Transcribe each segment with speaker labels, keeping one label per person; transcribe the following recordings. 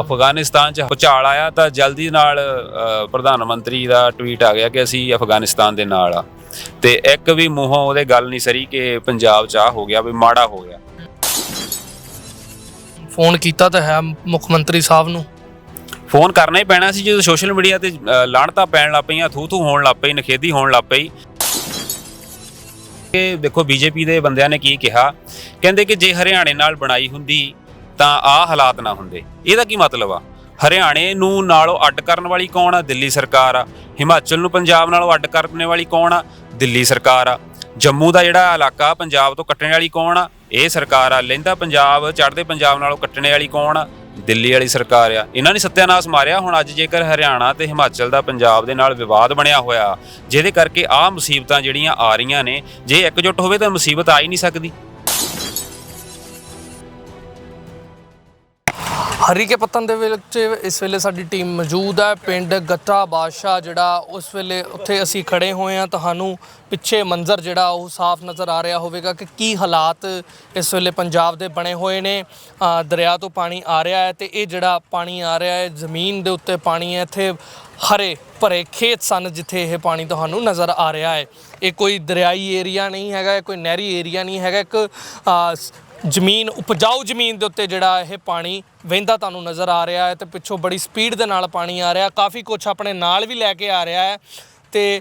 Speaker 1: ਅਫਗਾਨਿਸਤਾਨ 'ਚ ਭੁਚਾਲ ਆਇਆ ਤਾਂ ਜਲਦੀ ਨਾਲ ਪ੍ਰਧਾਨ ਮੰਤਰੀ ਦਾ ਟਵੀਟ ਆ ਗਿਆ ਕਿ ਅਸੀਂ ਅਫਗਾਨਿਸਤਾਨ ਦੇ ਨਾਲ ਆ। ਤੇ ਇੱਕ ਵੀ ਮੂੰਹੋਂ ਉਹਦੇ ਗੱਲ ਨਹੀਂ ਸਰੀ ਕਿ ਪੰਜਾਬ 'ਚ ਆ ਹੋ ਗਿਆ ਵੀ ਮਾੜਾ ਹੋ ਗਿਆ।
Speaker 2: ਫੋਨ ਕੀਤਾ ਤਾਂ ਹੈ ਮੁੱਖ ਮੰਤਰੀ ਸਾਹਿਬ ਨੂੰ।
Speaker 1: ਫੋਨ ਕਰਨਾ ਹੀ ਪੈਣਾ ਸੀ ਜਦੋਂ ਸੋਸ਼ਲ ਮੀਡੀਆ ਤੇ ਅ, ਲਾਹਣਤਾਂ ਪੈਣ ਲੱਗ ਪਈਆਂ ਥੂ ਥੂ ਹੋਣ ਲੱਗ ਪਈ ਨਖੇਦੀ ਹੋਣ ਲੱਗ ਪਈ। ਕਿ ਦੇਖੋ ਬੀਜੇਪੀ ਦੇ ਬੰਦਿਆਂ ਨੇ ਕੀ ਕਿਹਾ? ਕਹਿੰਦੇ ਕਿ ਜੇ ਹਰਿਆਣੇ ਨਾਲ ਬਣਾਈ ਹੁੰਦੀ ਤਾਂ ਆਹ ਹਾਲਾਤ ਨਾ ਹੁੰਦੇ। ਇਹਦਾ ਕੀ ਮਤਲਬ ਆ? ਹਰਿਆਣੇ ਨੂੰ ਨਾਲੋਂ ਅੱਡ ਕਰਨ ਵਾਲੀ ਕੌਣ ਆ? ਦਿੱਲੀ ਸਰਕਾਰ ਆ। ਹਿਮਾਚਲ ਨੂੰ ਪੰਜਾਬ ਨਾਲੋਂ ਅੱਡ ਕਰਨ ਵਾਲੀ ਕੌਣ ਆ? ਦਿੱਲੀ ਸਰਕਾਰ ਆ। ਜੰਮੂ ਦਾ ਜਿਹੜਾ ਇਲਾਕਾ ਪੰਜਾਬ ਤੋਂ ਕੱਟਣ ਵਾਲੀ ਕੌਣ ਆ? ਇਹ ਸਰਕਾਰ ਆ। ਲਹਿੰਦਾ ਪੰਜਾਬ, ਚੜ੍ਹਦੇ ਪੰਜਾਬ ਨਾਲੋਂ ਕੱਟਣ ਵਾਲੀ ਕੌਣ ਆ? ਦਿੱਲੀ ਵਾਲੀ ਸਰਕਾਰ ਆ। ਇਹਨਾਂ ਨੇ ਸੱਤਿਆਨਾਸ਼ ਮਾਰਿਆ। ਹੁਣ ਅੱਜ ਜੇਕਰ ਹਰਿਆਣਾ ਤੇ ਹਿਮਾਚਲ ਦਾ ਪੰਜਾਬ ਦੇ ਨਾਲ ਵਿਵਾਦ ਬਣਿਆ ਹੋਇਆ, ਜਿਹਦੇ ਕਰਕੇ ਆਹ ਮੁਸੀਬਤਾਂ ਜਿਹੜੀਆਂ ਆ ਰਹੀਆਂ ਨੇ, ਜੇ ਇਕਜੁੱਟ ਹੋਵੇ ਤਾਂ ਮੁਸੀਬਤ ਆ ਹੀ ਨਹੀਂ ਸਕਦੀ।
Speaker 2: ਹਰੀ ਕੇ ਪੱਤਨ ਦੇ ਵਿੱਚ ਇਸ ਵੇਲੇ ਸਾਡੀ ਟੀਮ ਮੌਜੂਦ ਹੈ। ਪਿੰਡ ਗੱਟਾ ਬਾਦਸ਼ਾਹ ਜਿਹੜਾ ਉਸ ਵੇਲੇ ਉੱਥੇ ਅਸੀਂ ਖੜੇ ਹੋਏ ਹਾਂ। ਤੁਹਾਨੂੰ ਪਿੱਛੇ ਮੰਜ਼ਰ ਜਿਹੜਾ ਉਹ ਸਾਫ਼ ਨਜ਼ਰ ਆ ਰਿਹਾ ਹੋਵੇਗਾ ਕਿ ਕੀ ਹਾਲਾਤ ਇਸ ਵੇਲੇ ਪੰਜਾਬ ਦੇ ਬਣੇ ਹੋਏ ਨੇ। ਦਰਿਆ ਤੋਂ ਪਾਣੀ ਆ ਰਿਹਾ ਹੈ ਤੇ ਇਹ ਜਿਹੜਾ ਪਾਣੀ ਆ ਰਿਹਾ ਹੈ, ਜ਼ਮੀਨ ਦੇ ਉੱਤੇ ਪਾਣੀ ਹੈ, ਇੱਥੇ ਹਰੇ ਭਰੇ ਖੇਤ ਸਨ ਜਿੱਥੇ ਇਹ ਪਾਣੀ ਤੁਹਾਨੂੰ ਨਜ਼ਰ ਆ ਰਿਹਾ ਹੈ। ਇਹ ਕੋਈ ਦਰਿਆਈ ਏਰੀਆ ਨਹੀਂ ਹੈਗਾ, ਇਹ ਕੋਈ ਨਹਿਰੀ ਏਰੀਆ ਨਹੀਂ ਹੈਗਾ। ਇੱਕ ਜ਼ਮੀਨ ਉਪਜਾਊ ਜ਼ਮੀਨ ਦੇ ਉੱਤੇ ਜਿਹੜਾ ਇਹ ਪਾਣੀ ਵਹਿੰਦਾ ਤੁਹਾਨੂੰ ਨਜ਼ਰ ਆ ਰਿਹਾ ਹੈ ਤੇ ਪਿੱਛੋਂ ਬੜੀ ਸਪੀਡ ਦੇ ਨਾਲ ਪਾਣੀ ਆ ਰਿਹਾ। ਕਾਫੀ ਕੁਝ ਆਪਣੇ ਨਾਲ ਵੀ ਲੈ ਕੇ ਆ ਰਿਹਾ ਹੈ ਤੇ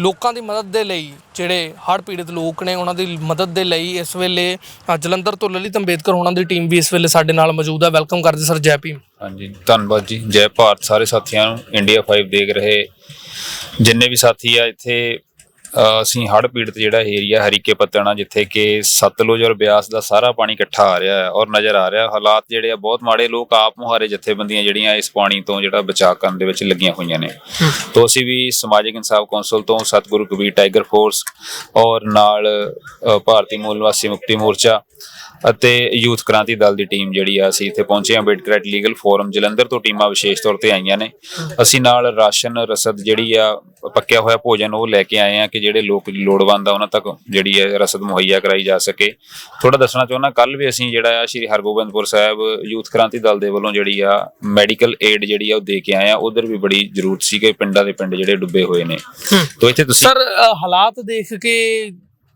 Speaker 2: ਲੋਕਾਂ ਦੀ ਮਦਦ ਦੇ ਲਈ ਜਿਹੜੇ ਹੜ੍ਹ ਪੀੜਤ ਲੋਕ ਨੇ ਉਹਨਾਂ ਦੀ ਮਦਦ ਦੇ ਲਈ ਇਸ ਵੇਲੇ ਅ, ਜਲੰਧਰ ਤੋਂ ਲਲਿਤ ਅੰਬੇਦਕਰ ਉਹਨਾਂ ਦੀ ਟੀਮ ਵੀ ਇਸ ਵੇਲੇ ਸਾਡੇ ਨਾਲ ਮੌਜੂਦ ਹੈ। ਵੈਲਕਮ ਕਰਦੇ ਸਰ ਜੈ ਭੀਮ।
Speaker 1: ਹਾਂਜੀ ਧੰਨਵਾਦ ਜੀ। ਜੈ ਭਾਰਤ ਸਾਰੇ ਸਾਥੀਆਂ ਨੂੰ। ਇੰਡੀਆ 5 ਦੇਖ ਰਹੇ ਜਿੰਨੇ ਵੀ ਸਾਥੀ ਆ ਇੱਥੇ ਅਸੀਂ ਹੜ੍ਹ ਪੀੜਤ ਜਿਹੜਾ ਏਰੀਆ ਹਰੀਕੇ ਪੱਤਣਾ ਜਿੱਥੇ ਕਿ ਸਤਲੁਜ ਔਰ ਬਿਆਸ ਦਾ ਸਾਰਾ ਪਾਣੀ ਇਕੱਠਾ ਆ ਰਿਹਾ ਹੈ ਔਰ ਨਜ਼ਰ ਆ ਰਿਹਾ ਹਾਲਾਤ ਜਿਹੜੇ ਆ ਬਹੁਤ ਮਾੜੇ ਲੋਕ ਆਪ ਮੁਹਾਰੇ ਜਥੇਬੰਦੀਆਂ ਜਿਹੜੀਆਂ ਇਸ ਪਾਣੀ ਤੋਂ ਜਿਹੜਾ ਬਚਾਅ ਕਰਨ ਦੇ ਵਿੱਚ ਲੱਗੀਆਂ ਹੋਈਆਂ ਨੇ। ਤੋਂ ਅਸੀਂ ਵੀ ਸਮਾਜਿਕ ਇਨਸਾਫ ਕੌਂਸਲ ਤੋਂ ਸਤਿਗੁਰੂ ਕਬੀਰ ਟਾਈਗਰ ਫੋਰਸ ਔਰ ਨਾਲ ਭਾਰਤੀ ਮੂਲ ਨਿਵਾਸੀ ਮੁਕਤੀ ਮੋਰਚਾ ਅਤੇ ਯੂਥ ਕ੍ਰਾਂਤੀ ਦਲ ਦੀ ਟੀਮ ਜਿਹੜੀ ਆ ਅਸੀਂ ਇੱਥੇ ਪਹੁੰਚੇ ਹਾਂ ਅੰਬੇਡਕਰ ਲੀਗਲ ਫੋਰਮ। ਜਲੰਧਰ ਤੋਂ ਟੀਮਾਂ ਵਿਸ਼ੇਸ਼ ਤੌਰ ਤੇ ਆਈਆਂ ਨੇ। ਅਸੀਂ ਨਾਲ ਰਾਸ਼ਨ ਰਸਦ ਜਿਹੜੀ ਆ ਪੱਕਿਆ ਹੋਇਆ ਭੋਜਨ ਉਹ ਲੈ ਕੇ ਆਏ ਆ ਕਿ ਜਿਹੜੇ ਲੋਕ ਲੋੜਵੰਦ ਆ ਉਹਨਾਂ ਤੱਕ ਜਿਹੜੀ ਹੈ ਰਸਦ ਮੁਹੱਈਆ ਕਰਾਈ ਜਾ ਸਕੇ। ਥੋੜਾ ਦੱਸਣਾ ਚਾਹੁੰਦਾ ਕੱਲ ਵੀ ਅਸੀਂ ਜਿਹੜਾ ਆ ਸ਼੍ਰੀ ਹਰਗੋਬਿੰਦਪੁਰ ਸਾਹਿਬ ਯੂਥ ਕ੍ਰਾਂਤੀ ਦਲ ਦੇ ਵੱਲੋਂ ਜਿਹੜੀ ਆ ਮੈਡੀਕਲ ਏਡ ਜਿਹੜੀ ਆ ਉਹ ਦੇ ਕੇ ਆਏ ਆ ਉਧਰ ਵੀ ਬੜੀ ਜ਼ਰੂਰਤ ਸੀ ਕਿ ਪਿੰਡਾਂ ਦੇ ਪਿੰਡ ਜਿਹੜੇ ਡੁੱਬੇ ਹੋਏ ਨੇ। ਤੋਂ ਇੱਥੇ ਤੁਸੀਂ
Speaker 2: ਸਰ ਹਾਲਾਤ ਦੇਖ ਕੇ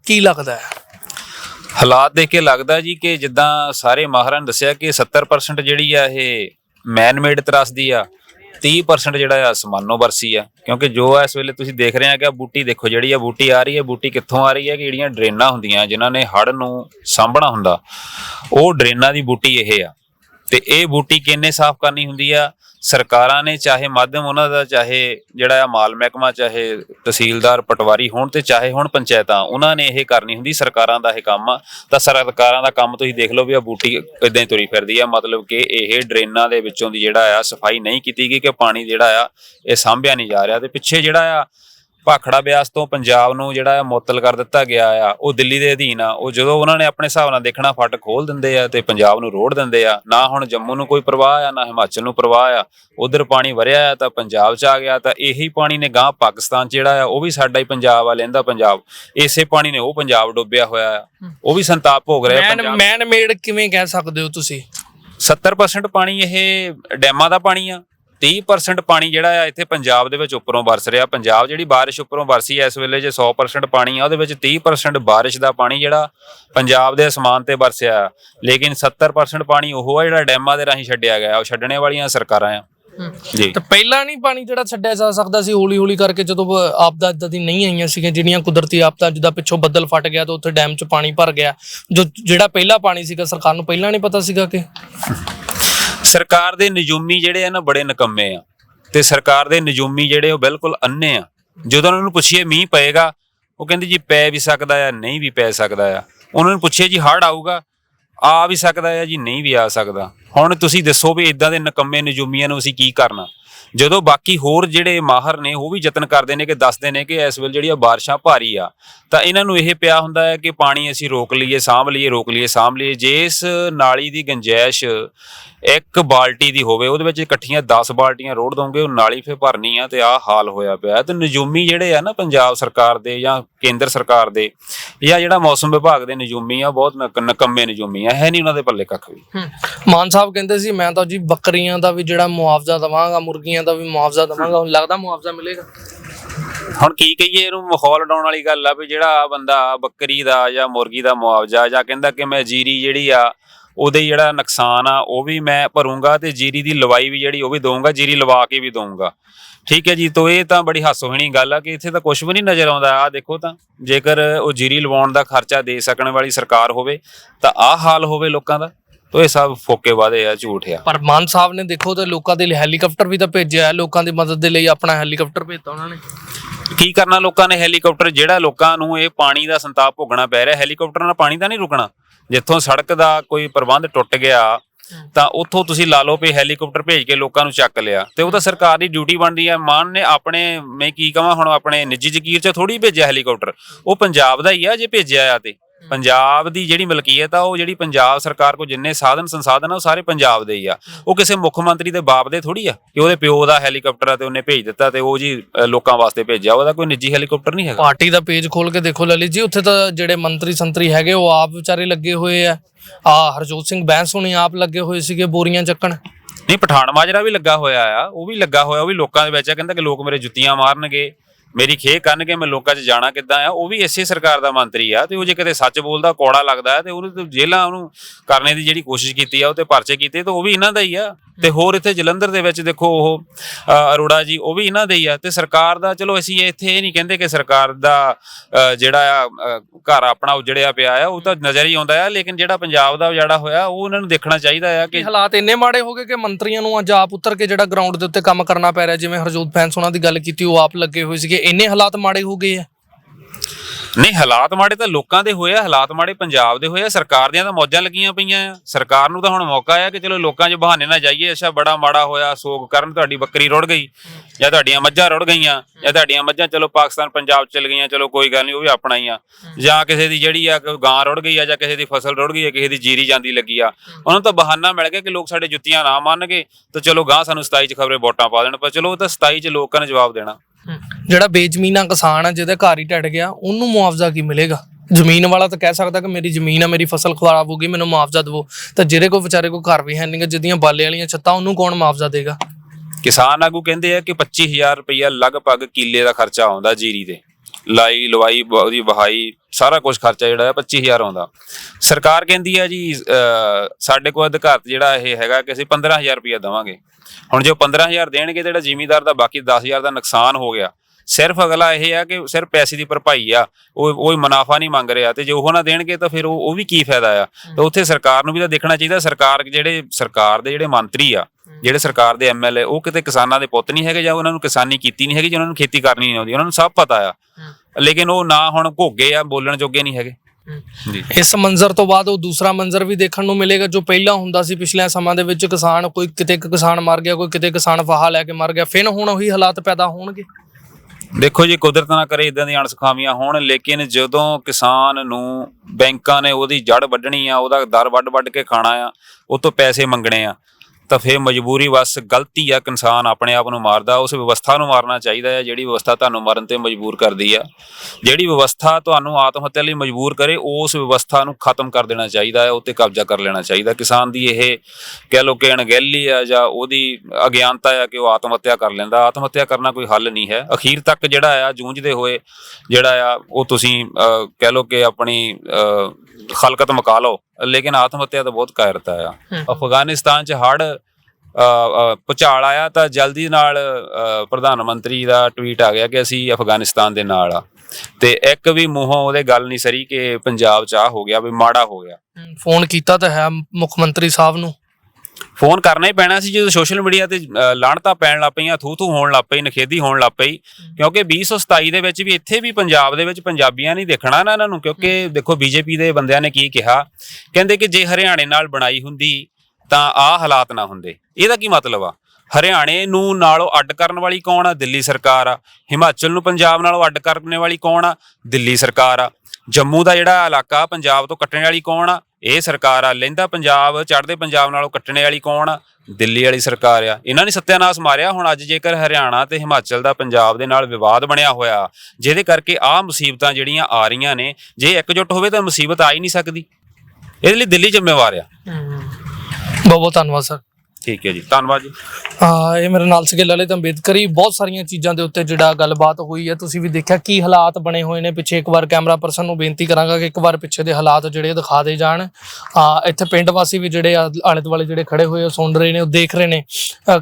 Speaker 2: ਕੀ ਲੱਗਦਾ ਹੈ?
Speaker 1: ਹਾਲਾਤ ਦੇਖ ਕੇ ਲੱਗਦਾ ਜੀ ਕਿ ਜਿੱਦਾਂ ਸਾਰੇ ਮਾਹਰਾਂ ਨੇ ਦੱਸਿਆ ਕਿ 70% ਜਿਹੜੀ ਆ ਇਹ ਮੈਨ ਮੇਡ ਤਰਾਸਦੀ ਆ 30% ਜਿਹੜਾ ਆ ਅਸਮਾਨੋ ਵਰਸੀ ਆ। ਕਿਉਂਕਿ ਜੋ ਆ ਇਸ ਵੇਲੇ ਤੁਸੀਂ ਦੇਖ ਰਹੇ ਆ ਕਿ ਬੂਟੀ ਦੇਖੋ, ਜਿਹੜੀ ਆ ਬੂਟੀ ਆ ਰਹੀ ਹੈ ਬੂਟੀ ਕਿੱਥੋਂ ਆ ਰਹੀ ਹੈ ਕਿ ਜਿਹੜੀਆਂ ਡਰੇਨਾਂ ਹੁੰਦੀਆਂ, ਜਿਨ੍ਹਾਂ ਨੇ ਹੜ੍ਹ ਨੂੰ ਸਾਂਭਣਾ ਹੁੰਦਾ। ਉਹ ਡਰੇਨਾਂ ਦੀ ਬੂਟੀ ਇਹ ਆ। ਤੇ ਇਹ ਬੂਟੀ ਕਿੰਨੇ ਸਾਫ਼ ਕਰਨੀ ਹੁੰਦੀ ਆ? ਸਰਕਾਰਾਂ ਨੇ, ਚਾਹੇ ਮਾਧਿਅਮ ਉਹਨਾਂ ਦਾ, ਚਾਹੇ ਜਿਹੜਾ ਆ ਮਾਲ ਮਹਿਕਮਾ, ਚਾਹੇ ਤਹਿਸੀਲਦਾਰ ਪਟਵਾਰੀ ਹੋਣ ਤੇ ਚਾਹੇ ਹੁਣ ਪੰਚਾਇਤਾਂ, ਉਹਨਾਂ ਨੇ ਇਹ ਕਰਨੀ ਹੁੰਦੀ ਸਰਕਾਰਾਂ ਦਾ ਇਹ ਕੰਮ ਆ। ਤਾਂ ਸਰਕਾਰਾਂ ਦਾ ਕੰਮ ਤੁਸੀਂ ਦੇਖ ਲਓ ਵੀ ਆ ਬੂਟੀ ਇਦਾਂ ਹੀ ਤੁਰੀ ਫਿਰਦੀ ਆ। ਮਤਲਬ ਕਿ ਇਹ ਡਰੇਨਾਂ ਦੇ ਵਿੱਚੋਂ ਦੀ ਜਿਹੜਾ ਆ ਸਫ਼ਾਈ ਨਹੀਂ ਕੀਤੀ ਗਈ ਕਿ ਪਾਣੀ ਜਿਹੜਾ ਆ ਇਹ ਸਾਂਭਿਆ ਨਹੀਂ ਜਾ ਰਿਹਾ। ਤੇ ਪਿੱਛੇ ਜਿਹੜਾ ਆ ਭਾਖੜਾ ਬਿਆਸ ਤੋਂ ਪੰਜਾਬ ਨੂੰ ਜਿਹੜਾ ਆ ਮੁਅੱਤਲ ਕਰ ਦਿੱਤਾ ਗਿਆ ਆ ਉਹ ਦਿੱਲੀ ਦੇ ਅਧੀਨ ਆ। ਉਹ ਜਦੋਂ ਉਹਨਾਂ ਨੇ ਆਪਣੇ ਹਿਸਾਬ ਨਾਲ ਦੇਖਣਾ ਫਟ ਖੋਲ ਦਿੰਦੇ ਆ ਤੇ ਪੰਜਾਬ ਨੂੰ ਰੋੜ ਦਿੰਦੇ ਆ ਨਾ ਹੁਣ ਜੰਮੂ ਨੂੰ ਕੋਈ ਪਰਵਾਹ ਆ ਨਾ ਹਿਮਾਚਲ ਨੂੰ ਪਰਵਾਹ ਆ ਉਧਰ ਪਾਣੀ ਵਰਿਆ ਆ ਤਾਂ ਪੰਜਾਬ 'ਚ ਆ ਗਿਆ ਤਾਂ ਇਹੀ ਪਾਣੀ ਨੇ ਗਾਂ ਪਾਕਿਸਤਾਨ 'ਚ ਜਿਹੜਾ ਆ ਉਹ ਵੀ ਸਾਡਾ ਹੀ ਪੰਜਾਬ ਆ ਲੈਂਦਾ ਪੰਜਾਬ। ਇਸੇ ਪਾਣੀ ਨੇ ਉਹ ਪੰਜਾਬ ਡੁੱਬਿਆ ਹੋਇਆ ਆ। ਉਹ ਵੀ ਸੰਤਾਪ ਭੋਗ ਰਿਹਾ ਪੰਜਾਬ
Speaker 2: ਮੈਨ ਮੇਡ ਕਿਵੇਂ ਕਹਿ ਸਕਦੇ ਹੋ ਤੁਸੀਂ?
Speaker 1: 70% ਪਾਣੀ ਇਹ ਡੈਮਾਂ ਦਾ ਪਾਣੀ ਆ। 30% ਪਾਣੀ ਜਿਹੜਾ ਆ ਇੱਥੇ ਪੰਜਾਬ ਦੇ ਵਿੱਚ ਉੱਪਰੋਂ ਵਰਸ ਰਿਹਾ। ਪੰਜਾਬ ਜਿਹੜੀ ਬਾਰਿਸ਼ ਉੱਪਰੋਂ ਵਰਸੀ ਐ ਇਸ ਵੇਲੇ ਜੇ 100% ਪਾਣੀ ਆ ਉਹਦੇ ਵਿੱਚ 30% ਬਾਰਿਸ਼ ਦਾ ਪਾਣੀ ਜਿਹੜਾ ਪੰਜਾਬ ਦੇ ਅਸਮਾਨ ਤੇ ਵਰਸਿਆ। ਲੇਕਿਨ 70% ਪਾਣੀ ਉਹ ਆ ਜਿਹੜਾ ਡੈਮਾਂ ਦੇ ਰਾਹੀਂ ਛੱਡਿਆ ਗਿਆ ਉਹ ਛੱਡਣੇ ਵਾਲੀਆਂ ਸਰਕਾਰਾਂ ਆ। ਜੀ।
Speaker 2: ਤਾਂ ਪਹਿਲਾਂ ਨਹੀਂ ਪਾਣੀ ਜਿਹੜਾ ਛੱਡਿਆ ਜਾ ਸਕਦਾ ਸੀ ਹੌਲੀ ਹੌਲੀ ਕਰਕੇ ਜਦੋਂ ਆਪਦਾ ਇਦਾਂ ਦੀ ਨਹੀਂ ਆਈਆਂ ਸੀਗੀਆਂ ਜਿਹੜੀਆਂ ਕੁਦਰਤੀ ਆਪਦਾ ਜਿੱਦਾਂ ਪਿੱਛੋਂ ਬੱਦਲ ਫਟ ਗਿਆ ਤਾਂ ਉੱਥੇ ਡੈਮ 'ਚ ਪਾਣੀ ਭਰ ਗਿਆ। ਜੋ ਜਿਹੜਾ ਪਹਿਲਾ ਪਾਣੀ ਸੀਗਾ ਸਰਕਾਰ ਨੂੰ ਪਹਿਲਾਂ ਨਹੀਂ ਪਤਾ ਸੀਗਾ ਕਿ?
Speaker 1: ਸਰਕਾਰ ਦੇ ਨਜੂਮੀ ਜਿਹੜੇ ਆ ਨਾ ਬੜੇ ਨਕੰਮੇ ਆ। ਤੇ ਸਰਕਾਰ ਦੇ ਨਜੂਮੀ ਜਿਹੜੇ ਉਹ ਬਿਲਕੁਲ ਅੰਨੇ ਆ। ਜਦੋਂ ਉਹਨਾਂ ਨੂੰ ਪੁੱਛੀਏ ਮੀਂਹ ਪਏਗਾ, ਉਹ ਕਹਿੰਦੇ ਜੀ ਪੈ ਵੀ ਸਕਦਾ ਆ, ਨਹੀਂ ਵੀ ਪੈ ਸਕਦਾ ਆ। ਉਹਨਾਂ ਨੂੰ ਪੁੱਛਿਆ ਜੀ ਹੜ੍ਹ ਆਊਗਾ, ਆ ਵੀ ਸਕਦਾ ਆ ਜੀ, ਨਹੀਂ ਵੀ ਆ ਸਕਦਾ। ਹੁਣ ਤੁਸੀਂ ਦੱਸੋ ਵੀ ਇਦਾਂ ਦੇ ਨਕੰਮੇ ਨਜੂਮੀਆਂ ਨੂੰ ਅਸੀਂ ਕੀ ਕਰਨਾ? ਜਦੋਂ ਬਾਕੀ ਹੋਰ ਜਿਹੜੇ ਮਾਹਰ ਨੇ, ਉਹ ਵੀ ਯਤਨ ਕਰਦੇ ਨੇ ਕਿ ਦੱਸਦੇ ਨੇ ਕਿ ਇਸ ਵੇਲੇ ਜਿਹੜੀਆਂ ਬਾਰਿਸ਼ਾਂ ਭਾਰੀ ਆ। ਤਾਂ ਇਹਨਾਂ ਨੂੰ ਇਹ ਪਿਆ ਹੁੰਦਾ ਹੈ ਕਿ ਪਾਣੀ ਅਸੀਂ ਰੋਕ ਲਈਏ, ਸਾਂਭ ਲਈਏ, ਰੋਕ ਲਈਏ, ਸਾਂਭ ਲਈਏ। ਜੇ ਇਸ ਨਾਲੀ ਦੀ ਗੰਜੈਸ਼ ਇੱਕ ਬਾਲਟੀ ਦੀ ਹੋਵੇ, ਉਹਦੇ ਵਿੱਚ ਇਕੱਠੀਆਂ 10 ਬਾਲਟੀਆਂ ਰੋੜ ਦੋਗੇ, ਉਹ ਨਾਲੀ ਫੇ ਭਰਨੀ ਆ ਤੇ ਆਹ ਹਾਲ ਹੋਇਆ ਪਿਆ। ਤੇ ਨਜੂਮੀ ਜਿਹੜੇ ਆ ਨਾ ਪੰਜਾਬ ਸਰਕਾਰ ਦੇ ਜਾਂ ਕੇਂਦਰ ਸਰਕਾਰ ਦੇ, ਜਾਂ ਜਿਹੜਾ ਮੌਸਮ ਵਿਭਾਗ ਦੇ ਨਜੂਮੀ ਆ, ਬਹੁਤ ਨਕੰਮੇ ਨਜੂਮੀ ਆ, ਹੈ ਨਹੀਂ ਉਹਨਾਂ ਦੇ ਪੱਲੇ ਕੱਖ ਵੀ।
Speaker 2: ਮਾਨ ਸਾਹਿਬ ਕਹਿੰਦੇ ਸੀ, ਮੈਂ ਤਾਂ ਜੀ ਬੱਕਰੀਆਂ ਦਾ ਵੀ ਜਿਹੜਾ ਮੁਆਵਜ਼ਾ ਦਵਾਂਗਾ, ਮੁਰਗੀਆਂ ਦਾ ਵੀ ਮੁਆਵਜ਼ਾ ਦਵਾਂਗਾ, ਹੁਣ ਲੱਗਦਾ ਮੁਆਵਜ਼ਾ ਮਿਲੇਗਾ।
Speaker 1: ਹੁਣ ਕੀ ਕਹੀਏ, ਇਹਨੂੰ ਮਾਹੌਲ ਡਾਉਣ ਵਾਲੀ ਗੱਲ ਆ ਵੀ ਜਿਹੜਾ ਬੰਦਾ ਬੱਕਰੀ ਦਾ ਜਾਂ ਮੁਰਗੀ ਦਾ ਮੁਆਵਜ਼ਾ ਜਾਂ ਕਹਿੰਦਾ ਕਿ ਮੈਂ ਜੀਰੀ ਜਿਹੜੀ ਆ, ਉਹਦੇ ਜਿਹੜਾ ਨੁਕਸਾਨ ਆ, ਉਹ ਵੀ ਮੈਂ ਭਰੂੰਗਾ ਤੇ ਜੀਰੀ ਦੀ ਲਵਾਈ ਵੀ ਜਿਹੜੀ ਉਹ ਵੀ ਦਊਂਗਾ, ਜੀਰੀ ਲਵਾ ਕੇ ਵੀ ਦਊਂਗਾ। ਠੀਕ ਹੈ ਜੀ, ਤੋ ਇਹ ਤਾਂ ਬੜੀ ਹਾਸੋਹੀਣੀ ਗੱਲ ਆ ਕਿ ਇੱਥੇ ਤਾਂ ਕੁਝ ਵੀ ਨਹੀਂ ਨਜ਼ਰ ਆਉਂਦਾ। ਆ ਦੇਖੋ ਤਾਂ, ਜੇਕਰ ਉਹ ਜੀਰੀ ਲਵਾਉਣ ਦਾ ਖਰਚਾ ਦੇ ਸਕਣ ਵਾਲੀ ਸਰਕਾਰ ਹੋਵੇ, ਤਾਂ ਆਹ ਹਾਲ ਹੋਵੇ ਲੋਕਾਂ ਦਾ। ਤੋ ਇਹ ਸਭ ਫੋਕੇ ਵਾਦੇ ਆ ਝੂਠ ਆ।
Speaker 2: ਪਰ ਮਾਨ ਸਾਹਿਬ ਨੇ ਦੇਖੋ ਤੇ ਲੋਕਾਂ ਦੇ ਲਈ ਹੈਲੀਕਾਪਟਰ ਵੀ ਤਾਂ ਭੇਜਿਆ ਹੈ ਲੋਕਾਂ ਦੀ ਮਦਦ ਦੇ ਲਈ ਆਪਣਾ ਹੈਲੀਕਾਪਟਰ ਭੇਜਤਾ ਉਹਨਾਂ ਨੇ।
Speaker 1: ਕੀ ਕਰਨਾ ਲੋਕਾਂ ਨੇ ਹੈਲੀਕਾਪਟਰ? ਜਿਹੜਾ ਲੋਕਾਂ ਨੂੰ ਇਹ ਪਾਣੀ ਦਾ ਸੰਤਾਪ ਭੋਗਣਾ ਪੈ ਰਿਹਾ ਹੈਲੀਕਾਪਟਰ ਨਾਲ ਪਾਣੀ ਤਾਂ ਨਹੀਂ ਰੁਕਣਾ। ਜਿੱਥੋਂ ਸੜਕ ਦਾ ਕੋਈ ਪ੍ਰਬੰਧ ਟੁੱਟ ਗਿਆ ਤਾਂ ਉੱਥੋਂ ਤੁਸੀਂ ਲਾ ਲਓ ਵੀ ਹੈਲੀਕਾਪਟਰ ਭੇਜ ਕੇ ਲੋਕਾਂ ਨੂੰ ਚੱਕ ਲਿਆ। ਤੇ ਉਹ ਤਾਂ ਸਰਕਾਰ ਦੀ ਡਿਊਟੀ ਬਣਦੀ ਹੈ ਮਾਨ ਨੇ ਆਪਣੇ ਮੈਂ ਕੀ ਕਹਾਂ ਹੁਣ ਆਪਣੇ ਨਿੱਜੀ ਜ਼ਕੀਰ 'ਚ ਥੋੜੀ ਭੇਜਿਆ ਹੈਲੀਕਾਪਟਰ। ਉਹ ਪੰਜਾਬ ਦਾ ਹੀ ਆ ਜੇ ਭੇਜਿਆ ਆ ਤੇ। ਪੰਜਾਬ ਦੀ ਜਿਹੜੀ ਮਲਕੀਅਤ ਆ ਉਹ ਜਿਹੜੀ ਪੰਜਾਬ ਸਰਕਾਰ ਕੋ ਜਿੰਨੇ ਸਾਧਨ ਸੰਸਾਧਨ ਆ ਉਹ ਸਾਰੇ ਪੰਜਾਬ ਦੇ ਹੀ ਆ। ਉਹ ਕਿਸੇ ਮੁੱਖ ਮੰਤਰੀ ਦੇ ਬਾਪ ਦੇ ਥੋੜੀ ਆ ਕਿ ਉਹਦੇ ਪਿਓ ਦਾ ਹੈਲੀਕਾਪਟਰ ਆ ਤੇ ਉਹਨੇ ਭੇਜ ਦਿੱਤਾ ਤੇ ਉਹ ਜੀ ਲੋਕਾਂ ਵਾਸਤੇ ਭੇਜਿਆ। ਉਹਦਾ ਕੋਈ ਨਿੱਜੀ ਹੈਲੀਕਾਪਟਰ ਨਹੀਂ ਹੈਗਾ।
Speaker 2: ਪਾਰਟੀ ਦਾ ਪੇਜ ਖੋਲ ਕੇ ਦੇਖੋ ਲਲਿਤ ਜੀ ਉੱਥੇ ਤਾਂ ਜਿਹੜੇ ਮੰਤਰੀ ਸੰਤਰੀ ਹੈਗੇ ਉਹ ਆਪ ਵਿਚਾਰੇ ਲੱਗੇ ਹੋਏ ਆ। ਆ ਹਰਜੋਤ ਸਿੰਘ ਬੈਂਸ ਹੁਣੀ ਆਪ ਲੱਗੇ ਹੋਏ ਸੀਗੇ ਬੋਰੀਆਂ ਚੱਕਣ।
Speaker 1: ਨਹੀਂ ਪਠਾਨ ਮਾਜਰਾ ਵੀ ਲੱਗਾ ਹੋਇਆ ਆ ਉਹ ਵੀ ਲੱਗਾ ਹੋਇਆ ਉਹ ਵੀ ਲੋਕਾਂ ਦੇ ਵਿੱਚ ਆ। ਕਹਿੰਦਾ ਕਿ ਲੋਕ ਮੇਰੇ ਜੁੱਤੀਆਂ ਮਾਰਨਗੇ। ਮੇਰੀ ਖੇ ਕਰਨਗੇ ਮੈਂ ਲੋਕਾਂ 'ਚ ਜਾਣਾ ਕਿੱਦਾਂ ਆ, ਉਹ ਵੀ ਇਸੇ ਸਰਕਾਰ ਦਾ ਮੰਤਰੀ ਆ, ਤੇ ਉਹ ਜੇ ਕਦੇ ਸੱਚ ਬੋਲਦਾ, ਕੋੜਾ ਲੱਗਦਾ ਹੈ, ਤੇ ਉਹਨੂੰ ਤੇ ਜੇਲਾਂ ਉਹਨੂੰ ਕਰਨੇ ਦੀ ਜਿਹੜੀ ਕੋਸ਼ਿਸ਼ ਕੀਤੀ ਆ, ਉਹ ਤੇ ਪਰਚੇ ਕੀਤੇ, ਤੇ ਉਹ ਵੀ ਇਹਨਾਂ ਦਾ ਹੀ ਆ। ਤੇ ਹੋਰ ਇੱਥੇ ਜਲੰਧਰ ਦੇ ਵਿੱਚ ਦੇਖੋ ਉਹ ਅਰੋੜਾ ਜੀ ਉਹ ਵੀ ਇਹਨਾਂ ਦੇ ਹੀ ਆ। ਤੇ ਸਰਕਾਰ ਦਾ ਚਲੋ ਅਸੀਂ ਇੱਥੇ ਇਹ ਨਹੀਂ ਕਹਿੰਦੇ ਕਿ ਸਰਕਾਰ ਦਾ ਅ, ਜਿਹੜਾ ਆ ਘਰ ਆਪਣਾ ਉਜੜਿਆ ਪਿਆ ਆ ਉਹ ਤਾਂ ਨਜ਼ਰ ਹੀ ਆਉਂਦਾ ਆ ਲੇਕਿਨ ਜਿਹੜਾ ਪੰਜਾਬ ਦਾ ਉਜਾੜਾ ਹੋਇਆ ਉਹ ਉਹਨਾਂ ਨੂੰ ਦੇਖਣਾ ਚਾਹੀਦਾ ਆ
Speaker 2: ਕਿ ਹਾਲਾਤ ਇੰਨੇ ਮਾੜੇ ਹੋ ਗਏ ਕਿ ਮੰਤਰੀਆਂ ਨੂੰ ਅੱਜ ਆਪ ਉਤਰ ਕੇ ਜਿਹੜਾ ਗਰਾਊਂਡ ਦੇ ਉੱਤੇ ਕੰਮ ਕਰਨਾ ਪੈ ਰਿਹਾ ਜਿਵੇਂ ਹਰਜੋਤ ਬੈਂਸ ਉਹਨਾਂ ਦੀ ਗੱਲ ਕੀਤੀ ਉਹ ਆਪ ਲੱਗੇ ਹੋਏ ਸੀਗੇ। ਇੰਨੇ ਹਾਲਾਤ ਮਾੜੇ ਹੋ ਗਏ ਆ।
Speaker 1: ਨਹੀਂ, ਹਾਲਾਤ ਮਾੜੇ ਤਾਂ ਲੋਕਾਂ ਦੇ ਹੋਏ ਆ, ਹਾਲਾਤ ਮਾੜੇ ਪੰਜਾਬ ਦੇ ਹੋਏ ਆ, ਸਰਕਾਰ ਦੀਆਂ ਤਾਂ ਮੌਜਾਂ ਲੱਗੀਆਂ ਪਈਆਂ ਆ। ਸਰਕਾਰ ਨੂੰ ਤਾਂ ਹੁਣ ਮੌਕਾ ਆ ਕਿ ਚਲੋ ਲੋਕਾਂ 'ਚ ਬਹਾਨੇ ਨਾ ਜਾਈਏ, ਅੱਛਾ, ਬੜਾ ਮਾੜਾ ਹੋਇਆ, ਸੋਗ ਕਰਨ ਤੁਹਾਡੀ ਬੱਕਰੀ ਰੁੜ ਗਈ, ਜਾਂ ਤੁਹਾਡੀਆਂ ਮੱਝਾਂ ਰੁੜ ਗਈਆਂ, ਜਾਂ ਤੁਹਾਡੀਆਂ ਮੱਝਾਂ, ਚਲੋ ਪਾਕਿਸਤਾਨ, ਪੰਜਾਬ 'ਚ ਚਲ ਗਈਆਂ, ਚਲੋ ਕੋਈ ਗੱਲ ਨਹੀਂ, ਉਹ ਵੀ ਆਪਣਾ ਹੀ ਆ। ਜਾਂ ਕਿਸੇ ਦੀ ਜਿਹੜੀ ਆ ਕੋਈ ਗਾਂ ਰੁੜ ਗਈ ਆ, ਜਾਂ ਕਿਸੇ ਦੀ ਫਸਲ ਰੁੜ ਗਈ ਆ, ਕਿਸੇ ਦੀ ਜੀਰੀ ਜਾਂਦੀ ਲੱਗੀ ਆ। ਉਹਨਾਂ ਨੂੰ ਤਾਂ ਬਹਾਨਾ ਮਿਲ ਗਿਆ ਕਿ ਲੋਕ ਸਾਡੇ ਜੁੱਤੀਆਂ ਨਾ ਮੰਨਗੇ, ਤਾਂ ਚਲੋ ਗਾਂ ਸਾਨੂੰ 27 'ਚ ਖਬਰੇ ਵੋਟਾਂ ਪਾ ਦੇਣ, ਪਰ ਚਲੋ ਉਹ ਤਾਂ 27 'ਚ ਲੋਕਾਂ ਨੇ ਜਵਾਬ ਦੇਣਾ।
Speaker 2: ਜਿਹੜਾ ਬੇਜ਼ਮੀਨਾ ਕਿਸਾਨ ਆ, ਜਿਹਦੇ ਘਰ ਹੀ ਟੱਟ ਗਿਆ, ਉਹਨੂੰ ਮੁਆਵਜ਼ਾ ਕੀ ਮਿਲੇਗਾ? ਜ਼ਮੀਨ ਵਾਲਾ ਤਾਂ ਕਹਿ ਸਕਦਾ ਕਿ ਮੇਰੀ ਜ਼ਮੀਨ ਆ, ਮੇਰੀ ਫਸਲ ਖਰਾਬ ਹੋ ਗਈ, ਮੈਨੂੰ ਮੁਆਵਜ਼ਾ ਦਿਵੋ। ਤਾਂ ਜਿਹੜੇ ਕੋਲ ਵਿਚਾਰੇ ਕੋਲ ਘਰ ਵੀ ਹੈ ਨਹੀਂ ਜਿਹਦੀਆਂ ਬਾਲੇ ਵਾਲੀਆਂ ਛੱਤਾਂ, ਉਹਨੂੰ ਕੌਣ ਮੁਆਵਜ਼ਾ ਦੇਗਾ?
Speaker 1: ਕਿਸਾਨ ਆਗੂ ਕਹਿੰਦੇ ਆ ਕਿ 25000 ਰੁਪਇਆ ਲਗਭਗ ਕਿੱਲੇ ਦਾ ਖਰਚਾ ਆਉਂਦਾ ਜੀਰੀ ਦੇ ਲਾਈ, ਲਵਾਈ, ਬ- ਉਹਦੀ ਵਹਾਈ, ਸਾਰਾ ਕੁਝ ਖਰਚਾ ਜਿਹੜਾ ਹੈ 25000 ਆਉਂਦਾ। ਸਰਕਾਰ ਕਹਿੰਦੀ ਹੈ ਜੀ ਸਾਡੇ ਕੋਲ ਅਧਿਕਾਰਤ ਜਿਹੜਾ ਇਹ ਹੈਗਾ ਕਿ ਅਸੀਂ 15000 ਰੁਪਇਆ ਦੇਵਾਂਗੇ। ਹੁਣ ਜੇ ਉਹ 15000 ਦੇਣਗੇ ਤੇ ਜਿਹੜਾ ਜਿਮੀਦਾਰ ਦਾ ਬਾਕੀ 10000 ਦਾ ਨੁਕਸਾਨ ਹੋ ਗਿਆ ਸਿਰਫ ਅਗਲਾ ਇਹ ਆ ਕਿ ਸਿਰਫ ਪੈਸੇ ਦੀ ਭਰਪਾਈ ਆ ਉਹ ਉਹ ਮੁਨਾਫਾ ਨਹੀਂ ਮੰਗ ਰਿਹਾ ਤੇ ਜੇ ਉਹ ਨਾ ਦੇਣਗੇ ਤਾਂ ਫਿਰ ਉਹ ਉਹ ਵੀ ਕੀ ਫਾਇਦਾ ਆ? ਤਾਂ ਉੱਥੇ ਸਰਕਾਰ ਨੂੰ ਵੀ ਤਾਂ ਦੇਖਣਾ ਚਾਹੀਦਾ ਸਰਕਾਰ ਜਿਹੜੇ ਸਰਕਾਰ ਦੇ ਜਿਹੜੇ ਮੰਤਰੀ ਆ ਜਿਹੜੇ ਸਰਕਾਰ ਦੇ ਐਮਐਲਏ ਉਹ ਕਿਤੇ ਕਿਸਾਨਾਂ ਦੇ ਪੁੱਤ ਨਹੀਂ ਹੈਗੇ ਜਾਂ ਉਹਨਾਂ ਨੂੰ ਕਿਸਾਨੀ ਕੀਤੀ ਨਹੀਂ ਹੈਗੀ ਜਾਂ ਉਹਨਾਂ ਨੂੰ ਖੇਤੀ ਕਰਨੀ ਨਹੀਂ ਆਉਂਦੀ ਉਹਨਾਂ ਨੂੰ ਸਭ ਪਤਾ ਆ। ਲੇਕਿਨ ਉਹ ਨਾ ਹੁਣ ਘੋਗੇ ਆ ਬੋਲਣ ਜੋਗੇ ਨਹੀਂ ਹੈਗੇ।
Speaker 2: ਇਸ ਮੰਜ਼ਰ ਤੋਂ ਬਾਅਦ ਉਹ ਦੂਸਰਾ ਮੰਜ਼ਰ ਵੀ ਦੇਖਣ ਨੂੰ ਮਿਲੇਗਾ ਜੋ ਪਹਿਲਾਂ ਹੁੰਦਾ ਸੀ ਪਿਛਲੇ ਸਮਾਂ ਦੇ ਵਿੱਚ ਕਿਸਾਨ ਕੋਈ ਕਿਤੇ ਇੱਕ ਕਿਸਾਨ ਮਰ ਗਿਆ ਕੋਈ ਕਿਤੇ ਕਿਸਾਨ ਫਾਹਾ ਲੈ ਕੇ ਮਰ ਗਿਆ ਫਿਰ ਹੁਣ ਉਹੀ ਹਾਲਾਤ ਪੈਦਾ ਹੋਣਗੇ।
Speaker 1: ਦੇਖੋ ਜੀ, ਕੁਦਰਤ ਨਾ ਕਰੇ ਇਦਾਂ ਦੀਆਂ ਅਣਸੁਖਾਵੀਆਂ ਹੋਣ, ਲੇਕਿਨ ਜਦੋਂ ਕਿਸਾਨ ਨੂੰ ਬੈਂਕਾਂ ਨੇ ਉਹਦੀ ਜੜ ਵੱਢਣੀ ਆ, ਉਹਦਾ ਦਰ ਵੱਢ ਵੱਢ ਕੇ ਖਾਣਾ ਆ, ਉਹ ਤੋਂ ਪੈਸੇ ਮੰਗਣੇ ਆ ਤਾਂ ਫੇਰ ਮਜਬੂਰੀ ਵਸ ਗਲਤੀ ਆ ਕਿਸਾਨ ਆਪਣੇ ਆਪ ਨੂੰ ਮਾਰਦਾ ਉਸ ਵਿਵਸਥਾ ਨੂੰ ਮਾਰਨਾ ਚਾਹੀਦਾ ਹੈ ਜਿਹੜੀ ਵਿਵਸਥਾ ਤੁਹਾਨੂੰ ਮਰਨ ਤੇ ਮਜਬੂਰ ਕਰਦੀ ਆ। ਜਿਹੜੀ ਵਿਵਸਥਾ ਤੁਹਾਨੂੰ ਆਤਮ ਹੱਤਿਆ ਲਈ ਮਜਬੂਰ ਕਰੇ ਉਸ ਵਿਵਸਥਾ ਨੂੰ ਖਤਮ ਕਰ ਦੇਣਾ ਚਾਹੀਦਾ ਹੈ ਉੱਤੇ ਕਬਜ਼ਾ ਕਰ ਲੈਣਾ ਚਾਹੀਦਾ। ਕਿਸਾਨ ਦੀ ਇਹ ਕਹਿ ਲੋ ਕਿ ਅਣਗਹਿਲੀ ਆ ਜਾਂ ਉਹਦੀ ਅਗਿਆਨਤਾ ਆ ਕਿ ਉਹ ਆਤਮ ਹੱਤਿਆ ਕਰ ਲੈਂਦਾ। ਆਤਮ ਹੱਤਿਆ ਕਰਨਾ ਕੋਈ ਹੱਲ ਨਹੀਂ ਹੈ। ਅਖੀਰ ਤੱਕ ਜਿਹੜਾ ਆ ਜੂਝਦੇ ਹੋਏ ਜਿਹੜਾ ਆ ਉਹ ਤੁਸੀਂ ਅਹ, ਕਹਿ ਲੋ ਕਿ ਆਪਣੀ ਅਹ, ਖਲਕਤ ਮਕਾ ਲਓ। ਲੇਕਿਨ ਆਤਮ ਹੱਤਿਆ ਤਾਂ ਬਹੁਤ ਕਾਇਰਤਾ ਆ ਅਫਗਾਨਿਸਤਾਨ 'ਚ ਹੜ ਪੁਚਾਲ ਆਇਆ ਤਾਂ ਜਲਦੀ ਨਾਲ ਪ੍ਰਧਾਨ ਮੰਤਰੀ ਦਾ ਟਵੀਟ ਆ ਗਿਆ ਕਿ ਅਸੀਂ ਅਫਗਾਨਿਸਤਾਨ ਦੇ ਨਾਲ ਆ। ਤੇ ਇੱਕ ਵੀ ਮੂੰਹੋਂ ਉਹਦੇ ਗੱਲ ਨਹੀਂ ਸਰੀ ਕਿ ਪੰਜਾਬ 'ਚ ਆ ਹੋ ਗਿਆ ਵੀ ਮਾੜਾ ਹੋ ਗਿਆ।
Speaker 2: ਫੋਨ ਕੀਤਾ ਤਾਂ ਹੈ ਮੁੱਖ ਮੰਤਰੀ ਸਾਹਿਬ ਨੂੰ।
Speaker 1: ਫੋਨ ਕਰਨਾ ਹੀ ਪੈਣਾ ਸੀ ਜਦੋਂ ਸੋਸ਼ਲ ਮੀਡੀਆ ਤੇ ਅ, ਲਾਹਣਤਾਂ ਪੈਣ ਲੱਗ ਪਈਆਂ ਥੂ ਥੂ ਹੋਣ ਲੱਗ ਪਈ ਨਖੇਦੀ ਹੋਣ ਲੱਗ ਪਈ ਕਿਉਂਕਿ 2027 ਦੇ ਵਿੱਚ ਵੀ ਇੱਥੇ ਵੀ ਪੰਜਾਬ ਦੇ ਵਿੱਚ ਪੰਜਾਬੀਆਂ ਨਹੀਂ ਦੇਖਣਾ ਨਾ ਇਹਨਾਂ ਨੂੰ ਕਿਉਂਕਿ ਦੇਖੋ ਬੀਜੇਪੀ ਦੇ ਬੰਦਿਆਂ ਨੇ ਕੀ ਕਿਹਾ ਕਹਿੰਦੇ ਕਿ ਜੇ ਹਰਿਆਣੇ ਨਾਲ ਬਣਾਈ ਹੁੰਦੀ ਤਾਂ ਆਹ ਹਾਲਾਤ ਨਾ ਹੁੰਦੇ। ਇਹਦਾ ਕੀ ਮਤਲਬ ਆ? ਹਰਿਆਣੇ ਨੂੰ ਨਾਲੋਂ ਅੱਡ ਕਰਨ ਵਾਲੀ ਕੌਣ ਆ? ਦਿੱਲੀ ਸਰਕਾਰ ਆ। ਹਿਮਾਚਲ ਨੂੰ ਪੰਜਾਬ ਨਾਲੋਂ ਅੱਡ ਕਰਨ ਵਾਲੀ ਕੌਣ ਆ? ਦਿੱਲੀ ਸਰਕਾਰ ਆ। ਜੰਮੂ ਦਾ ਜਿਹੜਾ ਇਲਾਕਾ ਪੰਜਾਬ ਤੋਂ ਕੱਟਣ ਵਾਲੀ ਕੌਣ ਆ? ਇਹ ਸਰਕਾਰ ਆ ਲਹਿੰਦਾ ਪੰਜਾਬ, ਚੜ੍ਹਦੇ ਪੰਜਾਬ ਨਾਲੋਂ ਕੱਟਣੇ ਵਾਲੀ ਕੌਣ ਆ? ਦਿੱਲੀ ਵਾਲੀ ਸਰਕਾਰ ਆ। ਇਹਨਾਂ ਨੇ ਸਤਿਆਨਾਸ ਮਾਰਿਆ, ਹੁਣ ਅੱਜ ਜੇਕਰ ਹਰਿਆਣਾ ਤੇ ਹਿਮਾਚਲ ਦਾ ਪੰਜਾਬ ਦੇ ਨਾਲ ਵਿਵਾਦ ਬਣਿਆ ਹੋਇਆ, ਜਿਹਦੇ ਕਰਕੇ ਆਹ ਮੁਸੀਬਤਾਂ ਜਿਹੜੀਆਂ ਆ ਰਹੀਆਂ ਨੇ, ਜੇ ਇਕਜੁੱਟ ਹੋਵੇ ਤਾਂ ਮੁਸੀਬਤ ਆ ਹੀ ਨਹੀਂ ਸਕਦੀ। ਇਹਦੇ ਲਈ ਦਿੱਲੀ ਜ਼ਿੰਮੇਵਾਰ ਆ।
Speaker 2: ਬਹੁਤ ਬਹੁਤ ਧੰਨਵਾਦ, ਸਰ।
Speaker 1: ਠੀਕ ਹੈ ਜੀ। ਧੰਨਵਾਦ ਜੀ।
Speaker 2: ਹਾਂ ਇਹ ਮੇਰੇ ਨਾਲ ਸੀਗੇ ਲਲਿਤ ਅੰਬੇਦਕਰੀ ਬਹੁਤ ਸਾਰੀਆਂ ਚੀਜ਼ਾਂ ਦੇ ਉੱਤੇ ਜਿਹੜਾ ਗੱਲਬਾਤ ਹੋਈ ਹੈ, ਤੁਸੀਂ ਵੀ ਦੇਖਿਆ ਕੀ ਹਾਲਾਤ ਬਣੇ ਹੋਏ ਨੇ। ਪਿੱਛੇ ਇੱਕ ਵਾਰ ਕੈਮਰਾ ਪਰਸਨ ਨੂੰ ਬੇਨਤੀ ਕਰਾਂਗਾ ਕਿ ਇੱਕ ਵਾਰ ਪਿੱਛੇ ਦੇ ਹਾਲਾਤ ਜਿਹੜੇ ਦਿਖਾ ਦੇ ਜਾਣ। ਆ, ਇੱਥੇ ਪਿੰਡ ਵਾਸੀ ਵੀ ਜਿਹੜੇ ਆਲੇ ਦੁਆਲੇ ਜਿਹੜੇ ਖੜੇ ਹੋਏ ਉਹ ਸੁਣ ਰਹੇ ਨੇ, ਉਹ ਦੇਖ ਰਹੇ ਨੇ।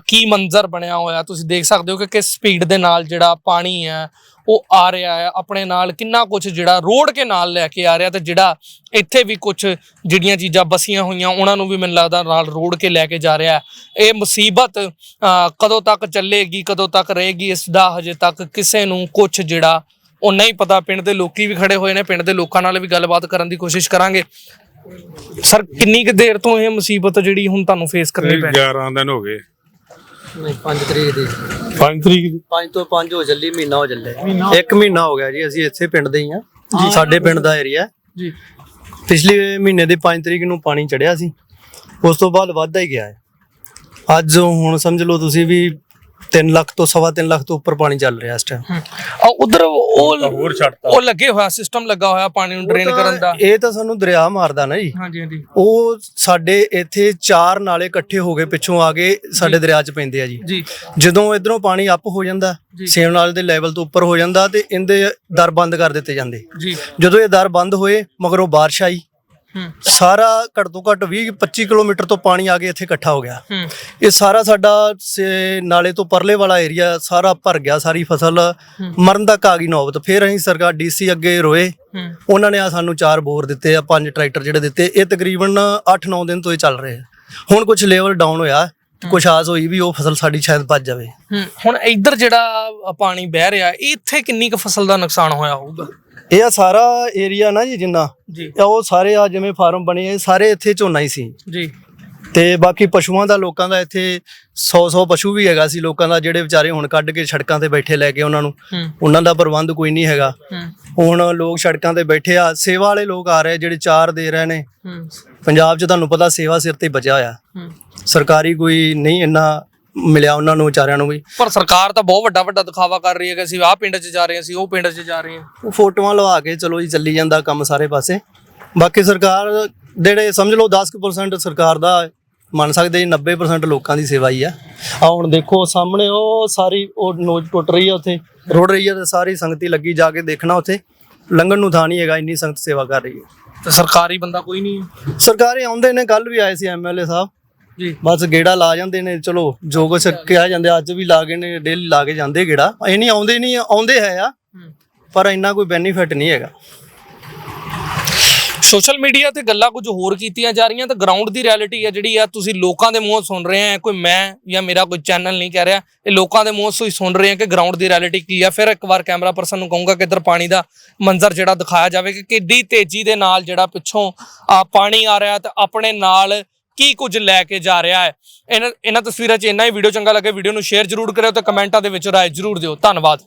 Speaker 2: ਕੀ ਮੰਜ਼ਰ ਬਣਿਆ ਹੋਇਆ, ਤੁਸੀਂ ਦੇਖ ਸਕਦੇ ਹੋ ਕਿ ਕਿਸ ਸਪੀਡ ਦੇ ਨਾਲ ਜਿਹੜਾ ਪਾਣੀ ਹੈ ਉਹ ਆ ਰਿਹਾ ਹੈ ਆਪਣੇ ਨਾਲ ਕਿੰਨਾ ਕੁਝ ਜਿਹੜਾ ਰੋਡ ਕੇ ਨਾਲ ਲੈ ਕੇ ਆ ਰਿਹਾ ਤੇ ਜਿਹੜਾ ਇੱਥੇ ਵੀ ਕੁਝ ਜਿਹੜੀਆਂ ਚੀਜ਼ਾਂ ਬਸੀਆਂ ਹੋਈਆਂ ਉਹਨਾਂ ਨੂੰ ਵੀ ਮੈਨੂੰ ਲੱਗਦਾ ਨਾਲ ਰੋੜ ਕੇ ਲੈ ਕੇ ਜਾ ਰਿਹਾ ਹੈ। ਇਹ ਮੁਸੀਬਤ ਕਦੋਂ ਤੱਕ ਚੱਲੇਗੀ ਕਦੋਂ ਤੱਕ ਰਹੇਗੀ ਇਸ ਦਾ ਹਜੇ ਤੱਕ ਕਿਸੇ ਨੂੰ ਕੁਝ ਜਿਹੜਾ ਉਹ ਨਹੀਂ ਪਤਾ। ਪਿੰਡ ਦੇ ਲੋਕੀ ਵੀ ਖੜੇ ਹੋਏ ਨੇ ਪਿੰਡ ਦੇ ਲੋਕਾਂ ਨਾਲ ਵੀ ਗੱਲਬਾਤ ਕਰਨ ਦੀ ਕੋਸ਼ਿਸ਼ ਕਰਾਂਗੇ। ਸਰ ਕਿੰਨੀ ਕੁ ਦੇਰ ਤੋਂ ਇਹ ਮੁਸੀਬਤ ਜਿਹੜੀ ਹੁਣ ਤੁਹਾਨੂੰ ਫੇਸ ਕਰਨੀ ਪੈ ਰਹੀ
Speaker 3: 11 ਦਿਨ ਹੋ ਗਏ।
Speaker 4: ਨਹੀਂ 5 ਤਰੀਕ ਦੀ।
Speaker 3: 5 ਤਰੀਕ ਦੀ।
Speaker 4: 5 ਤੋਂ 5 ਹੋ ਚੱਲੀ ਮਹੀਨਾ ਹੋ ਚੱਲੇ ਇੱਕ ਮਹੀਨਾ ਹੋ ਗਿਆ ਜੀ ਅਸੀਂ ਇੱਥੇ ਪਿੰਡ ਦੇ ਹੀ ਆ ਸਾਡੇ ਪਿੰਡ ਦਾ ਏਰੀਆ
Speaker 2: ਜੀ।
Speaker 4: ਪਿਛਲੇ ਮਹੀਨੇ ਦੇ 5 ਤਰੀਕ ਨੂੰ ਪਾਣੀ ਚੜਿਆ ਸੀ। ਉਸ ਤੋਂ ਬਾਅਦ ਵੱਧਦਾ ਹੀ ਗਿਆ ਹੈ। ਅੱਜ ਹੁਣ ਸਮਝ ਲਓ ਤੁਸੀਂ ਵੀ 3 ਲੱਖ ਤੋਂ ਸਵਾ 3 ਲੱਖ ਤੋਂ ਉੱਪਰ ਪਾਣੀ ਚੱਲ ਰਿਹਾ ਇਸ ਟਾਈਮ
Speaker 2: ਆ ਉਧਰ ਉਹ
Speaker 3: ਹੋਰ ਛੱਡਤਾ।
Speaker 2: ਉਹ ਲੱਗੇ ਹੋਇਆ ਸਿਸਟਮ ਲੱਗਾ ਹੋਇਆ ਪਾਣੀ ਨੂੰ ਡਰੇਨ ਕਰਨ ਦਾ।
Speaker 4: ਇਹ ਤਾਂ ਸਾਨੂੰ ਦਰਿਆ ਮਾਰਦਾ ਨਾ ਜੀ।
Speaker 2: ਹਾਂਜੀ ਹਾਂਜੀ।
Speaker 4: ਉਹ ਸਾਡੇ ਇੱਥੇ ਚਾਰ ਨਾਲੇ ਇਕੱਠੇ ਹੋ ਗਏ ਪਿੱਛੋਂ ਆ ਕੇ ਸਾਡੇ ਦਰਿਆ 'ਚ ਪੈਂਦੇ ਆ ਜੀ।
Speaker 2: ਜੀ।
Speaker 4: ਜਦੋਂ ਇਧਰੋਂ ਪਾਣੀ ਅਪ ਹੋ ਜਾਂਦਾ। ਸੇਮ ਨਾਲੇ ਦੇ ਲੈਵਲ ਤੋਂ ਉੱਪਰ ਹੋ ਜਾਂਦਾ ਤੇ ਇਹਦੇ ਦਰ ਬੰਦ ਕਰ ਦਿੱਤੇ ਜਾਂਦੇ।
Speaker 2: ਜੀ।
Speaker 4: ਜਦੋਂ ਇਹ ਦਰ ਬੰਦ ਹੋਏ ਮਗਰੋਂ ਬਾਰਿਸ਼ ਆਈ। ਸਾਰਾ ਘੱਟ ਤੋਂ ਘੱਟ 20 25 ਕਿਲੋਮੀਟਰ ਤੋਂ ਪਾਣੀ ਆ ਕੇ ਇੱਥੇ ਇਕੱਠਾ ਹੋ ਗਿਆ। ਇਹ ਸਾਰਾ ਸਾਡਾ ਨਾਲੇ ਤੋਂ ਪਰਲੇ ਵਾਲਾ ਏਰੀਆ ਸਾਰਾ ਭਰ ਗਿਆ ਸਾਰੀ ਫਸਲ ਮਰਨ ਤੱਕ ਆ ਗਈ ਨੌਬਤ। ਫਿਰ ਅਸੀਂ ਸਰਕਾਰ ਡੀਸੀ ਅੱਗੇ ਰੋਏ। ਉਹਨਾਂ ਨੇ ਆ ਸਾਨੂੰ ਚਾਰ ਬੋਰ ਦਿੱਤੇ ਆ ਪੰਜ ਟਰੈਕਟਰ ਜਿਹੜੇ ਦਿੱਤੇ। ਇਹ ਤਕਰੀਬਨ 8-9 ਦਿਨ ਤੋਂ ਇਹ ਚੱਲ ਰਹੇ ਹੁਣ ਕੁਝ ਲੈਵਲ ਡਾਊਨ ਹੋਇਆ ਕੁਝ ਆਸ ਹੋਈ ਵੀ ਉਹ ਫਸਲ ਸਾਡੀ ਸ਼ਾਇਦ ਭੱਜ ਜਾਵੇ।
Speaker 2: ਹੁਣ ਇੱਧਰ ਜਿਹੜਾ ਪਾਣੀ ਬਹਿ ਰਿਹਾ ਇੱਥੇ ਕਿੰਨੀ ਕੁ ਫਸਲ ਦਾ ਨੁਕਸਾਨ ਹੋਇਆ ਹੋਊਗਾ?
Speaker 4: ਇਹ ਆ ਸਾਰਾ ਏਰੀਆ ਨਾ ਜੀ ਜਿੰਨਾ
Speaker 2: ਜੀ।
Speaker 4: ਇਹ ਉਹ ਸਾਰੇ ਆ ਜਿਵੇਂ ਫਾਰਮ ਬਣੇ ਆ, ਸਾਰੇ ਇੱਥੇ ਝੋਨਾ ਹੀ ਸੀ।
Speaker 2: ਜੀ।
Speaker 4: ਤੇ ਬਾਕੀ ਪਸ਼ੂਆਂ ਦਾ ਲੋਕਾਂ ਦਾ ਇੱਥੇ 100-100 ਪਸ਼ੂ ਵੀ ਹੈਗਾ ਸੀ ਲੋਕਾਂ ਦਾ ਜਿਹੜੇ ਵਿਚਾਰੇ ਹੁਣ ਕੱਢ ਕੇ ਸੜਕਾਂ ਤੇ ਬੈਠੇ ਲੈ ਕੇ ਉਹਨਾਂ ਨੂੰ।
Speaker 2: ਹੂੰ।
Speaker 4: ਉਹਨਾਂ ਦਾ ਪ੍ਰਬੰਧ ਕੋਈ ਨਹੀਂ ਹੈਗਾ।
Speaker 2: ਹੂੰ।
Speaker 4: ਹੁਣ ਲੋਕ ਸੜਕਾਂ ਤੇ ਬੈਠੇ ਆ ਸੇਵਾ ਵਾਲੇ ਲੋਕ ਆ ਰਹੇ ਜਿਹੜੇ ਚਾਰ ਦੇ ਰਹੇ ਨੇ।
Speaker 2: ਹੂੰ।
Speaker 4: ਪੰਜਾਬ 'ਚ ਤੁਹਾਨੂੰ ਪਤਾ ਸੇਵਾ ਸਿਰ ਤੇ ਬਚਿਆ
Speaker 2: ਹੂੰ।
Speaker 4: ਸਰਕਾਰੀ ਕੋਈ ਨਹੀਂ ਇੰਨਾ ਮਿਲਿਆ ਉਹਨਾਂ ਨੂੰ ਵਿਚਾਰਿਆਂ ਨੂੰ ਵੀ।
Speaker 2: ਪਰ ਸਰਕਾਰ ਤਾਂ ਬਹੁਤ ਵੱਡਾ ਵੱਡਾ ਦਿਖਾਵਾ ਕਰ ਰਹੀ ਹੈ ਕਿ ਅਸੀਂ ਆਹ ਪਿੰਡ 'ਚ ਜਾ ਰਹੇ ਹਾਂ ਅਸੀਂ ਉਹ ਪਿੰਡ 'ਚ ਜਾ ਰਹੇ ਹਾਂ।
Speaker 4: ਉਹ ਫੋਟੋਆਂ ਲਵਾ ਕੇ ਚਲੋ ਜੀ ਚੱਲੀ ਜਾਂਦਾ ਕੰਮ ਸਾਰੇ ਪਾਸੇ। ਬਾਕੀ ਸਰਕਾਰ ਜਿਹੜੇ ਸਮਝ ਲਓ 10% ਸਰਕਾਰ ਦਾ ਮੰਨ ਸਕਦੇ ਜੀ 90% ਲੋਕਾਂ ਦੀ ਸੇਵਾ ਹੀ ਆ। ਆ ਹੁਣ ਦੇਖੋ ਸਾਹਮਣੇ ਉਹ ਸਾਰੀ ਉਹ ਨੋਚ ਟੁੱਟ ਰਹੀ ਆ ਉੱਥੇ। ਰੋੜ ਰਹੀ ਆ ਤੇ ਸਾਰੀ ਸੰਗਤੀ ਲੱਗੀ ਜਾ ਕੇ ਦੇਖਣਾ ਉੱਥੇ। ਲੰਘਣ ਨੂੰ ਥਾਂ ਨਹੀਂ ਹੈਗਾ ਇੰਨੀ ਸੰਗਤ ਸੇਵਾ ਕਰ ਰਹੀ ਹੈ।
Speaker 2: ਤੇ ਸਰਕਾਰੀ ਬੰਦਾ ਕੋਈ ਨਹੀਂ ਹੈ।
Speaker 4: ਸਰਕਾਰੀ ਆਉਂਦੇ ਨੇ ਕੱਲ ਵੀ ਆਏ ਸੀ ਐਮਐਲਏ ਸਾਹਿਬ।
Speaker 2: ਜੀ।
Speaker 4: ਬਸ ਗੇੜਾ ਲਾ ਜਾਂਦੇ ਨੇ ਚਲੋ ਜੋ ਕੁਛ ਕਿਹਾ ਜਾਂਦੇ ਅੱਜ ਵੀ ਲਾ ਗਏ ਨੇ ਡੇਲੀ ਲਾ ਕੇ ਜਾਂਦੇ ਗੇੜਾ। ਇਹ ਨਹੀਂ ਆਉਂਦੇ ਨਹੀਂ ਆਉਂਦੇ ਹੈ ਆ ਪਰ ਇੰਨਾ ਕੋਈ ਬੈਨੀਫਿਟ ਨਹੀਂ ਹੈਗਾ।
Speaker 2: ਸੋਸ਼ਲ ਮੀਡੀਆ ਤੇ ਗੱਲਾਂ ਕੁਝ ਹੋਰ ਕੀਤੀਆਂ ਜਾ ਰਹੀਆਂ ਤਾਂ ਗਰਾਊਂਡ ਦੀ ਰਿਐਲਿਟੀ ਹੈ ਜਿਹੜੀ ਆ ਤੁਸੀਂ ਲੋਕਾਂ ਦੇ ਮੂੰਹੋਂ ਸੁਣ ਰਹੇ ਆ ਕੋਈ ਮੈਂ ਜਾਂ ਮੇਰਾ ਕੋਈ ਚੈਨਲ ਨਹੀਂ ਕਹਿ ਰਿਹਾ ਇਹ ਲੋਕਾਂ ਦੇ ਮੂੰਹੋਂ ਹੀ ਸੁਣ ਰਹੇ ਆ ਕਿ ਗਰਾਊਂਡ ਦੀ ਰਿਐਲਿਟੀ ਕੀ ਆ। ਫਿਰ ਇੱਕ ਵਾਰ ਕੈਮਰਾ ਪਰਸਨ ਨੂੰ ਕਹੂੰਗਾ ਕਿ ਇੱਧਰ ਪਾਣੀ ਦਾ ਮੰਜ਼ਰ ਜਿਹੜਾ ਦਿਖਾਇਆ ਜਾਵੇ ਕਿ ਕਿੱਡੀ ਤੇਜ਼ੀ ਦੇ ਨਾਲ ਜਿਹੜਾ ਪਿੱਛੋਂ ਆ ਪਾਣੀ ਆ ਰਿਹਾ ਤੇ ਆਪਣੇ ਨਾਲ ਕੀ ਕੁਝ ਲੈ ਕੇ ਜਾ ਰਿਹਾ ਹੈ। ਇਹਨਾਂ ਇਹਨਾਂ ਤਸਵੀਰਾਂ 'ਚ ਇੰਨਾ ਹੀ ਵੀਡੀਓ ਚੰਗਾ ਲੱਗੇ ਵੀਡੀਓ ਨੂੰ ਸ਼ੇਅਰ ਜ਼ਰੂਰ ਕਰਿਓ ਤੇ ਕਮੈਂਟਾਂ ਦੇ ਵਿੱਚ ਰਾਏ ਜ਼ਰੂਰ ਦਿਓ। ਧੰਨਵਾਦ।